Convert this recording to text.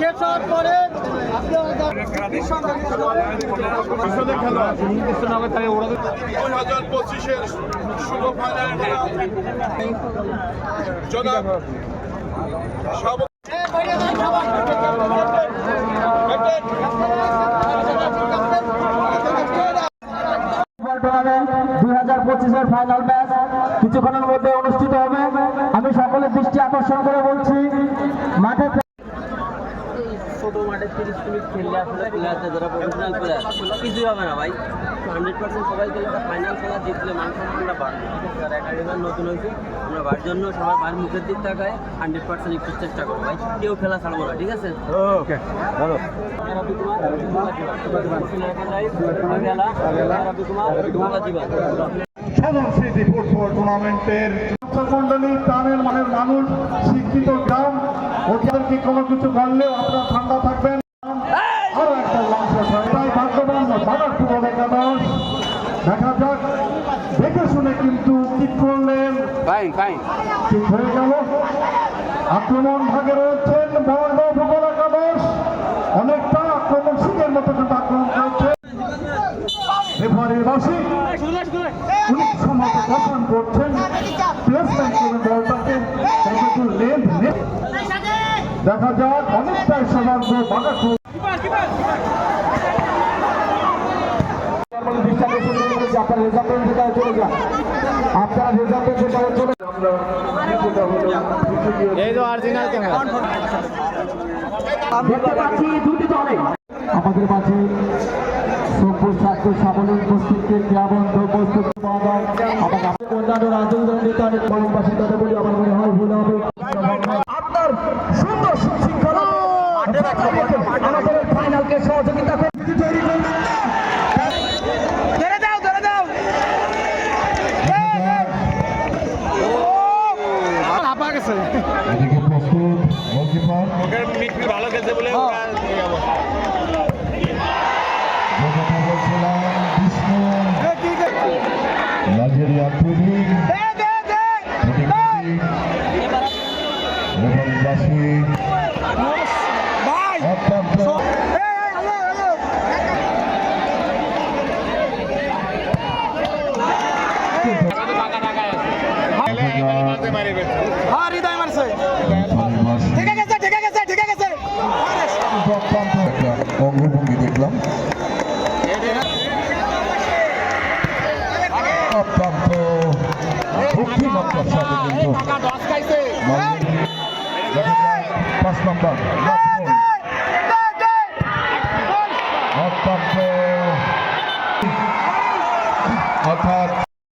শেষ হওয়ার পরে দুই হাজার পঁচিশের শুভ ফাইনাল জনাব সব দুই হাজার পঁচিশের ফাইনাল ম্যাচ কিছুক্ষণের মধ্যে অনুষ্ঠিত হবে। আমি সকলের দৃষ্টি আকর্ষণ করে বলছি মাঠে ছোট তিরিশ মিনিট খেললে আসলে প্লেয়ারদের যারা প্রফেশনাল প্লেয়ার কিছুই হবে না ভাই। হান্ড্রেড পার্সেন্ট সবাই খেলে ফাইনাল খেলা জিতলে মান সম্মানটা বাড়বে। আছে নতুন হয়েছে আমরা বার জন্য সবাই বার মুখের দিক তাকায় হান্ড্রেড পার্সেন্ট একটু চেষ্টা করব ভাই। কেউ খেলা ছাড়বো না ঠিক আছে? ওকে ভালো। রবি কুমার খেলা সাধারণ স্মৃতি ফুটবল টুর্নামেন্টের ওদেরকে কোনো কিছু করলেও আপনারা ঠান্ডা থাকবেন। আরও একটা লঞ্চ তাই ভাগ্যবান বাবার ফুটবল একাদশ। দেখা যাক দেখে শুনে কিন্তু ঠিক করলেন। ঠিক হয়ে গেল। আক্রমণ ভাগে রয়েছেন বর্ণ ফুটবল একাদশ। অনেকটা আক্রমণ সিংহের মতো কিন্তু আক্রমণ করছে। রেফারির বাসী উনি সমাজ গঠন করছেন। প্লেসমেন্ট করবেন দেখা যাক অনেকটাই সমাজ বাগাঠু আপনারা রেজাল্টের ভেতরে চলে যান। আপনারা রেজাল্টের ভেতরে চলে দেখতে পাচ্ছি দুটি দলে। আমাদের মাঝে সবুজ ছাত্র সাবলীল উপস্থিতকে ক্রিয়াবন্ধ প্রস্তুত পাওয়া যায় আমাকে অন্যান্য রাজনৈতিক তাদের পাশে তাদের বলি আমার মনে হয় ভুল হবে। ভালো খেলছে বলে বলছিলাম বিষ্ণু। নাইজেরিয়া অঙ্গভঙ্গি দেখলাম। অত্যন্ত বুদ্ধিমত্তার সাথে কিন্তু পাঁচ নম্বর অত্যন্ত অর্থাৎ